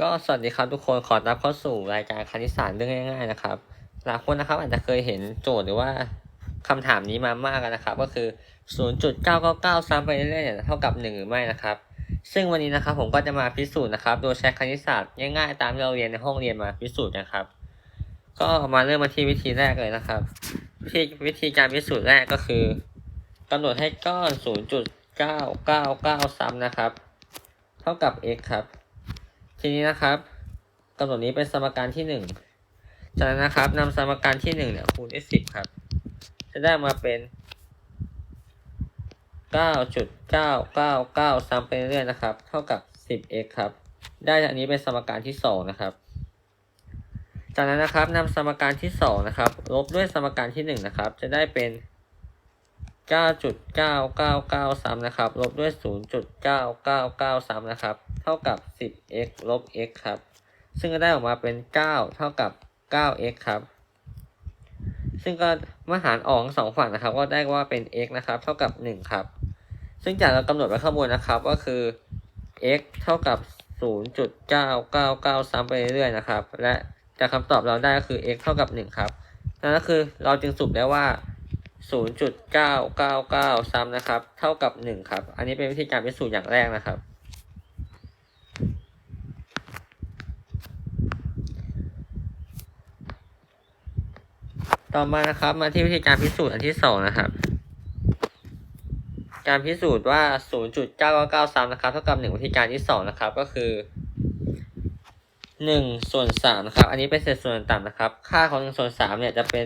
ก็สวัสดีครับทุกคนขอต้อนรับเข้าสู่รายการคณิตศาสตร์เรื่องง่าย ๆ นะครับ หลายคนนะครับอาจจะเคยเห็นโจทย์หรือว่าคำถามนี้มามากแล้วนะครับ ก็คือ 0.999 ซ้ำไปเรื่อยๆเนี่ยเท่ากับ 1 หรือไม่นะครับ ซึ่งวันนี้นะครับผมก็จะมาพิสูจน์นะครับ โดยใช้คณิตศาสตร์ง่ายๆ ตามที่เราเรียนในห้องเรียนมาพิสูจน์นะครับ ก็มาเริ่มมาที่วิธีแรกเลยนะครับ วิธีวิธีการพิสูจน์แรกก็คือกำหนดให้ก้อน 0.999 ซ้ำนะครับ เท่ากับ x ครับ ทีนี้นะครับกำหนดนี้เป็นสมการที่หนึ่งจากนั้นนะครับนำสมการที่หนึ่งเนี่ยคูณด้วยสิบครับ จะได้มาเป็นเก้าจุดเก้าเก้าเก้าซ้ำไปเรื่อยๆนะครับ เท่ากับสิบ x ครับ ได้อันนี้เป็นสมการที่สองนะครับ จากนั้นนะครับนำสมการที่สองนะครับ ลบด้วยสมการที่หนึ่งนะครับ จะได้เป็น เก้าจุดเก้าเก้าเก้าซ้ำนะครับ ลบด้วยศูนย์จุดเก้าเก้าเก้าซ้ำนะครับ เท่ากับ 10x ลบ x ครับ ซึ่งก็ได้ออกมาเป็น 9 เท่ากับ 9x ครับ ซึ่งก็เมื่อหารออกทั้งสองฝั่งนะครับ ก็ได้ว่าเป็น x นะครับ เท่ากับ 1 ครับ ซึ่งจากเรากำหนดไว้ข้างบนนะครับ ก็คือ x เท่ากับ 0.999ซ้ำไปเรื่อยๆนะครับ และจากคำตอบเราได้ก็คือ x เท่ากับ 1 ครับ นั่นก็คือเราจึงสรุปได้ว่า 0.999 ซ้ำนะครับ เท่ากับ 1 ครับ อันนี้เป็นวิธีการพิสูจน์อย่างแรกนะครับ ต่อมานะครับมาที่วิธีการพิสูจน์อันที่สองนะครับ การพิสูจน์ว่า 0.999 ซ้ำนะครับ เท่ากับ 1 วิธีการที่สองนะครับ ก็คือ1ส่วน3นะครับ อันนี้เป็นเศษส่วนต่ำนะครับ ค่าของ1ส่วน3เนี่ยจะเป็น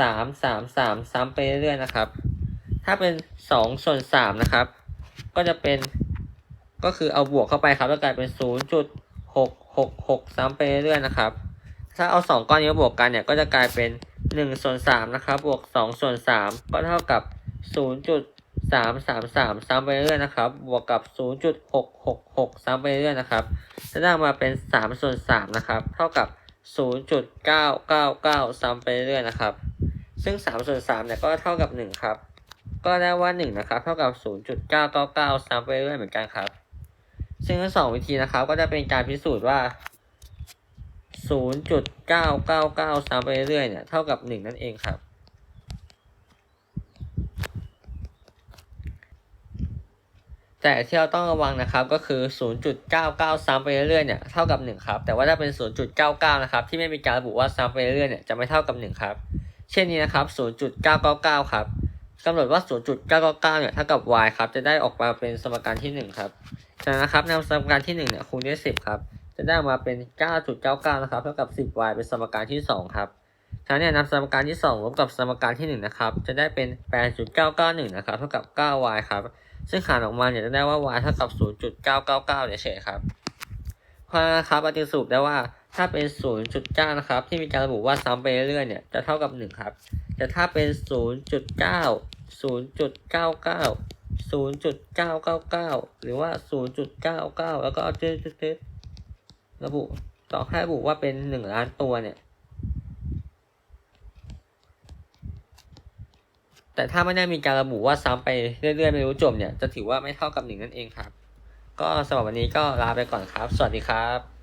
0.333ซ้ำไปเรื่อยๆนะครับ ถ้าเป็น2ส่วน3นะครับ ก็จะเป็นก็คือเอาบวกเข้าไปครับแล้วกลายเป็น0.666ซ้ำไปเรื่อยๆนะครับ ถ้าเอาสองก้อนนี้บวกกันเนี่ยก็จะกลายเป็นหนึ่งส่วนสามนะครับ บวกสองส่วนสามก็เท่ากับศูนย์จุดสามสามสามซ้ำไปเรื่อยนะครับ บวกกับศูนย์จุดหกหกหกซ้ำไปเรื่อยนะครับจะได้มาเป็นสามส่วนสามนะครับ เท่ากับศูนย์จุดเก้าเก้าเก้าซ้ำไปเรื่อยนะครับ ซึ่งสามส่วนสามเนี่ยก็เท่ากับหนึ่งครับ ก็ได้ว่าหนึ่งนะครับ เท่ากับศูนย์จุดเก้าเก้าเก้าซ้ำไปเรื่อยเหมือนกันครับ ซึ่งทั้งสองวิธีนะครับ ก็จะเป็นการพิสูจน์ว่า 0.999ซ้ำไปเรื่อยเนี่ยเท่ากับ 1 นั่นเองครับ แต่ที่เราต้องระวังนะครับก็คือ 0.99ซ้ำไปเรื่อยๆเนี่ยเท่ากับ 1 ครับ แต่ว่าถ้าเป็น 0.99 นะครับ ที่ไม่มีการระบุว่าซ้ำไปเรื่อยๆเนี่ยจะไม่เท่ากับ 1 ครับ เช่นนี้นะครับ 0.999 ครับกำหนดว่า 0.999 เนี่ยเท่ากับ y ครับ จะได้ออกมาเป็นสมการที่ 1 ครับจากนั้นนะครับนำสมการที่ 1 เนี่ยคูณด้วย 10 ครับ จะได้ออกมาเป็น 9.99 นะครับ เท่ากับ 10y เป็นสมการที่ 2 ครับทั้งนี้นำสมการที่2ลบกับสมการที่ 1 นะครับ จะได้เป็น 8.991 นะครับ เท่ากับ 9y ครับ ซึ่งหารออกมาเนี่ยจะได้ว่า y เท่ากับ 0.999 เนี่ยเฉยครับ เพราะฉะนั้นนะครับเราจึงสรุปได้ว่า ถ้าเป็น 0.9 นะครับ ที่มีการระบุว่าซ้ำไปเรื่อยๆเนี่ยจะเท่ากับ 1 ครับ แต่ถ้าเป็น 0.9 0.99 0.999 หรือว่า 0.99 แล้วก็เอาจืดๆระบุต่อให้ระบุว่าเป็นหนึ่งล้านตัวเนี่ย แต่ถ้าไม่ได้มีการระบุว่าซ้ำไปเรื่อยๆ ไม่รู้จบเนี่ย จะถือว่าไม่เท่ากับหนึ่งนั่นเองครับ ก็สำหรับวันนี้ก็ลาไปก่อนครับ สวัสดีครับ